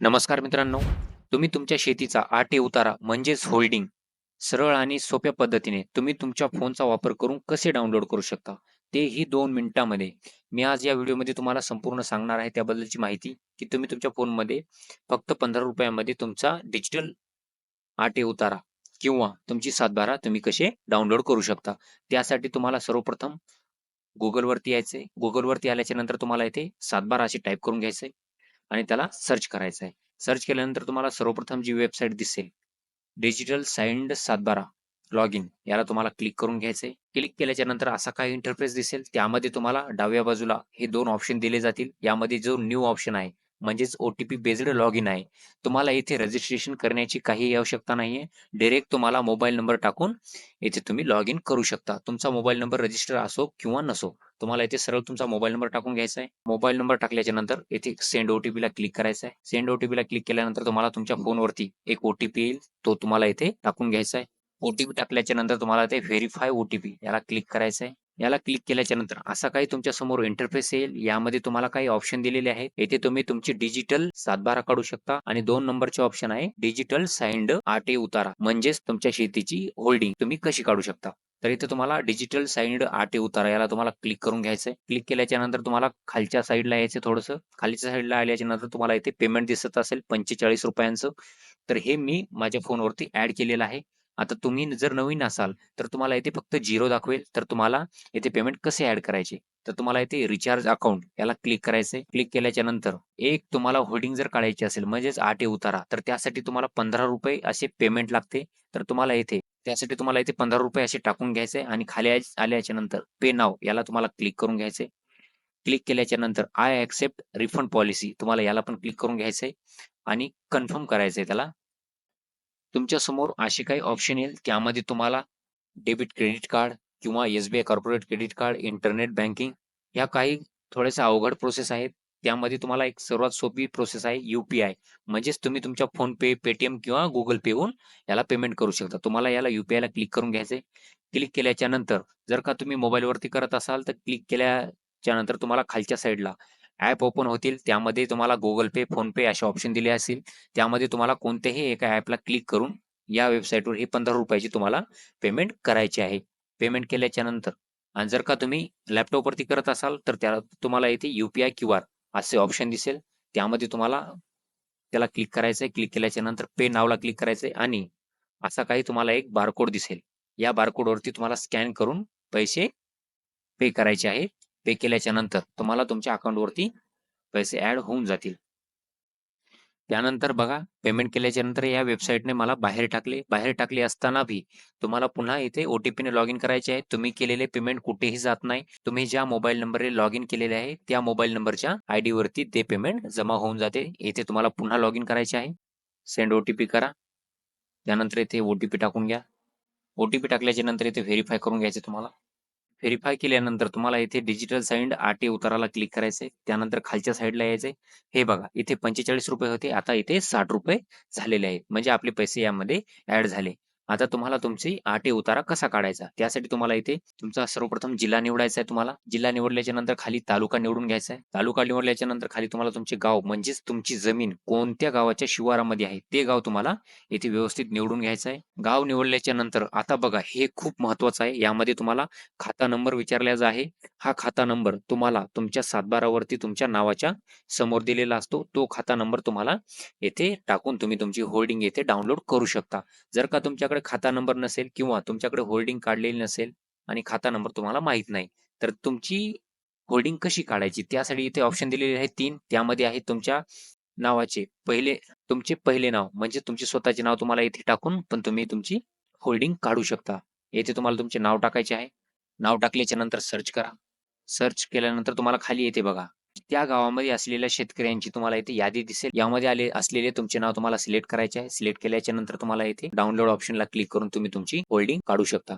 नमस्कार मित्रांनो तुम्ही तुमच्या शेतीचा आटे उतारा म्हणजेच होल्डिंग सरळ आणि सोप्या पद्धतीने तुम्ही तुमच्या फोनचा वापर करून कसे डाउनलोड करू शकता ते ही दोन मिनिटांमध्ये. मी आज या व्हिडिओमध्ये तुम्हाला संपूर्ण सांगणार आहे त्याबद्दलची माहिती की तुम्ही तुमच्या फोनमध्ये फक्त पंधरा रुपयामध्ये तुमचा डिजिटल आटे उतारा किंवा तुमची सातबारा तुम्ही कसे डाउनलोड करू शकता. त्यासाठी तुम्हाला सर्वप्रथम गुगलवरती यायचंय. गुगलवरती आल्याच्यानंतर तुम्हाला इथे सातबारा असे टाईप करून घ्यायचंय. आणि त्याला सर्च करायचं आहे. सर्च केल्यानंतर तुम्हाला सर्वप्रथम जी वेबसाईट दिसेल digital signed Satbara log in याला तुम्हाला क्लिक करून घ्यायचंय क्लिक केल्याच्यानंतर असा काही इंटरफेस दिसेल त्यामध्ये तुम्हाला डाव्या बाजूला हे दोन ऑप्शन दिले जातील. यामध्ये जो न्यू ऑप्शन आहे म्हणजेच ओटीपी बेस्ड लॉग इन आहे तुम्हाला इथे रजिस्ट्रेशन करण्याची काही आवश्यकता नाहीये. डायरेक्ट तुम्हाला मोबाईल नंबर टाकून इथे तुम्ही लॉग इन करू शकता. तुमचा मोबाईल नंबर रजिस्टर असो किंवा नसो. तुम्हाला इथे सरळ तुमचा मोबाईल नंबर टाकून घ्यायचा आहे. मोबाईल नंबर टाकल्याच्या नंतर इथे सेंड ओटीपी ला क्लिक करायचा आहे. सेंड ओटीपी ला क्लिक केल्यानंतर तुम्हाला तुमच्या फोनवरती एक ओटीपी येईल. तो तुम्हाला इथे टाकून घ्यायचा आहे. ओटीपी टाकल्याच्या नंतर तुम्हाला ते व्हेरीफाय ओटीपी याला क्लिक करायचं आहे. याला क्लिक केल्याच्यानंतर असा काही तुमच्यासमोर इंटरफेस येईल. यामध्ये तुम्हाला काही ऑप्शन दिलेले आहेत. येथे तुम्ही तुमची डिजिटल सातबारा काढू शकता आणि दोन नंबरचे ऑप्शन आहे डिजिटल साइंड आटे उतारा म्हणजेच तुमच्या शेतीची होल्डिंग तुम्ही कशी काढू शकता? तर इथे तुम्हाला डिजिटल साईड आटे उतारा याला तुम्हाला क्लिक करून घ्यायचंय. क्लिक केल्याच्यानंतर तुम्हाला खालच्या साईडला यायचं थोडंसं. खालच्या साईडला आल्याच्यानंतर तुम्हाला इथे पेमेंट दिसत असेल पंचेचाळीस रुपयांचं. तर हे मी माझ्या फोनवरती ऍड केलेलं आहे. आता तुम्ही जर नवीन असाल तर तुम्हाला इथे फक्त झिरो दाखवेल. तर तुम्हाला येथे पेमेंट कसे ऍड करायचे? तर तुम्हाला येथे रिचार्ज अकाउंट याला क्लिक करायचंय. क्लिक केल्याच्यानंतर एक तुम्हाला होल्डिंग जर काढायची असेल म्हणजेच आटे उतारा तर त्यासाठी तुम्हाला पंधरा रुपये असे पेमेंट लागते. तर तुम्हाला येथे त्यासाठी तुम्हाला इथे पंधरा रुपये असे टाकून घ्यायचे आणि खाली आल्याच्यानंतर पे नाव याला तुम्हाला क्लिक करून घ्यायचे क्लिक केल्याच्यानंतर आय ऍक्सेप्ट रिफंड पॉलिसी तुम्हाला याला पण क्लिक करून घ्यायचंय आणि कन्फर्म करायचंय त्याला. तुमच्यासमोर असे काही ऑप्शन येईल त्यामध्ये तुम्हाला डेबिट क्रेडिट कार्ड किंवा SBI corporate credit card internet banking या काही थोड्याशा अवघड प्रोसेस आहेत. त्यामध्ये तुम्हाला एक सर्वात सोपी प्रोसेस आहे युपीआय म्हणजेच तुम्ही तुमच्या फोन पे पेटीएम किंवा गुगल पे वरून याला पेमेंट करू शकता. तुम्हाला याला युपीआय ला क्लिक करून घ्यायचंय. क्लिक केल्याच्यानंतर जर का तुम्ही मोबाईल वरती करत असाल तर क्लिक केल्याच्यानंतर तुम्हाला खालच्या साईडला ऍप ओपन होतील. त्यामध्ये तुम्हाला गुगल पे फोन पे असे ऑप्शन दिले असतील. त्यामध्ये तुम्हाला कोणत्याही एका ऍपला क्लिक करून या वेबसाईटवर हे पंधरा रुपयाची तुम्हाला पेमेंट करायची आहे. पेमेंट केल्याच्यानंतर आणि जर का तुम्ही लॅपटॉपवरती करत असाल तर त्या तुम्हाला इथे युपीआय क्यू आर असे ऑप्शन दिसेल. त्यामध्ये तुम्हाला त्याला क्लिक करायचं आहे क्लिक केल्याच्यानंतर पे नावला क्लिक करायचंय आणि असा काही तुम्हाला एक बारकोड दिसेल. या बारकोडवरती तुम्हाला स्कॅन करून पैसे पे करायचे आहे. पे केल्याच्यानंतर तुम्हाला तुमच्या अकाउंटवरती पैसे ऍड होऊन जातील. त्यानंतर बघा पेमेंट केल्याच्यानंतर या वेबसाईटने मला बाहेर टाकले. बाहेर टाकले असताना बी तुम्हाला पुन्हा इथे ओटीपीने लॉग इन करायचे आहे. तुम्ही केलेले पेमेंट कुठेही जात नाही. तुम्ही ज्या मोबाईल नंबरने लॉग इन केलेले आहे त्या मोबाईल नंबरच्या आय डी वरती ते पेमेंट जमा होऊन जाते. इथे तुम्हाला पुन्हा लॉग इन करायचे आहे. सेंड ओटीपी करा. त्यानंतर इथे ओटीपी टाकून घ्या. ओटीपी टाकल्याच्या नंतर इथे व्हेरीफाय करून घ्यायचे तुम्हाला. व्हेरीफाय केल्यानंतर तुम्हाला इथे डिजिटल साईन आटे उताराला क्लिक करायचंय. त्यानंतर खालच्या साईडला यायचंय. हे बघा इथे पंचेचाळीस रुपये होते. आता इथे साठ रुपये झालेले आहेत. म्हणजे आपले पैसे यामध्ये ऍड झाले. आता तुम्हाला तुमची आटे उतारा कसा काढायचा? त्यासाठी तुम्हाला इथे तुमचा सर्वप्रथम जिल्हा निवडायचा आहे तुम्हाला. जिल्हा निवडल्याच्या नंतर खाली तालुका निवडून घ्यायचा आहे. तालुका निवडल्याच्या नंतर खाली तुम्हाला तुमचे गाव म्हणजेच तुमची जमीन कोणत्या गावाच्या शिवारामध्ये आहे ते गाव तुम्हाला इथे व्यवस्थित निवडून घ्यायचं आहे. गाव निवडल्याच्या नंतर आता बघा हे खूप महत्वाचं आहे. यामध्ये तुम्हाला खाता नंबर विचारल्याचा आहे. हा खाता नंबर तुम्हाला तुमच्या सातबारावरती तुमच्या नावाच्या समोर दिलेला असतो. तो खाता नंबर तुम्हाला येथे टाकून तुम्ही तुमची होल्डिंग येथे डाउनलोड करू शकता. जर का तुमच्याकडे खाता नंबर नसेल किंवा तुमच्याकडे होल्डिंग काढलेली नसेल आणि खाता नंबर तुम्हाला माहीत नाही तर तुमची होल्डिंग कशी काढायची? त्यासाठी इथे ऑप्शन दिलेले आहेत तीन. त्यामध्ये आहे तुमच्या नावाचे पहिले तुमचे पहिले नाव म्हणजे तुमचे स्वतःचे नाव तुम्हाला इथे टाकून पण तुम्ही तुमची होल्डिंग काढू शकता. येथे तुम्हाला तुमचे नाव टाकायचे आहे. नाव टाकल्याच्या नंतर सर्च करा. सर्च केल्यानंतर तुम्हाला खाली येते बघा. त्या गावामध्ये असलेल्या शेतकऱ्यांची तुम्हाला इथे यादी दिसेल. यामध्ये आले असलेले तुमचे नाव तुम्हाला सिलेक्ट करायचे आहे. सिलेक्ट केल्याच्यानंतर तुम्हाला इथे डाउनलोड ऑप्शनला क्लिक करून तुम्ही तुमची होल्डिंग काढू शकता.